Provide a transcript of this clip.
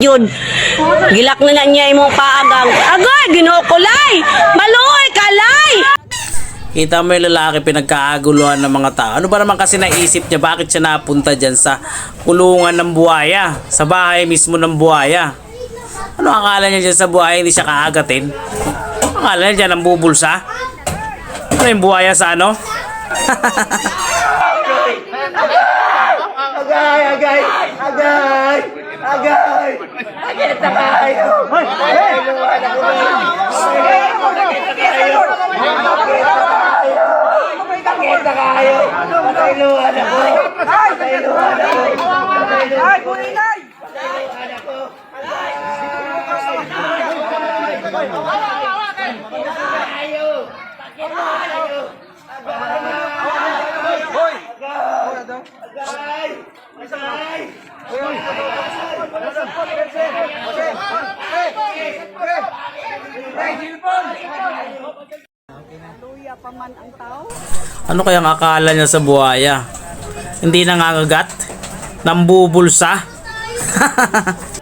yun. Gilak na na niya imong paagang. Agoy, ginukulay! Maluoy, kalay! Kita mo yung lalaki pinagkaaguluhan ng mga tao. Ano ba naman kasi naisip niya? Bakit siya napunta dyan sa kulungan ng buhaya? Sa bahay mismo ng buhaya? Ano akala niya dyan sa buhaya hindi siya kaagatin? Akala niya dyan ang bubulsa? Ano yung buhaya sa ano? Agay, agay, agay, agay. Agay na kayo. Ay, luwala ko na. Agay na kayo. Agay luwala ko. Agay luwala ko. Ay, bulinay. Ano kayang akala niya sa buhaya? Hindi nangangagat? Nambubulsa?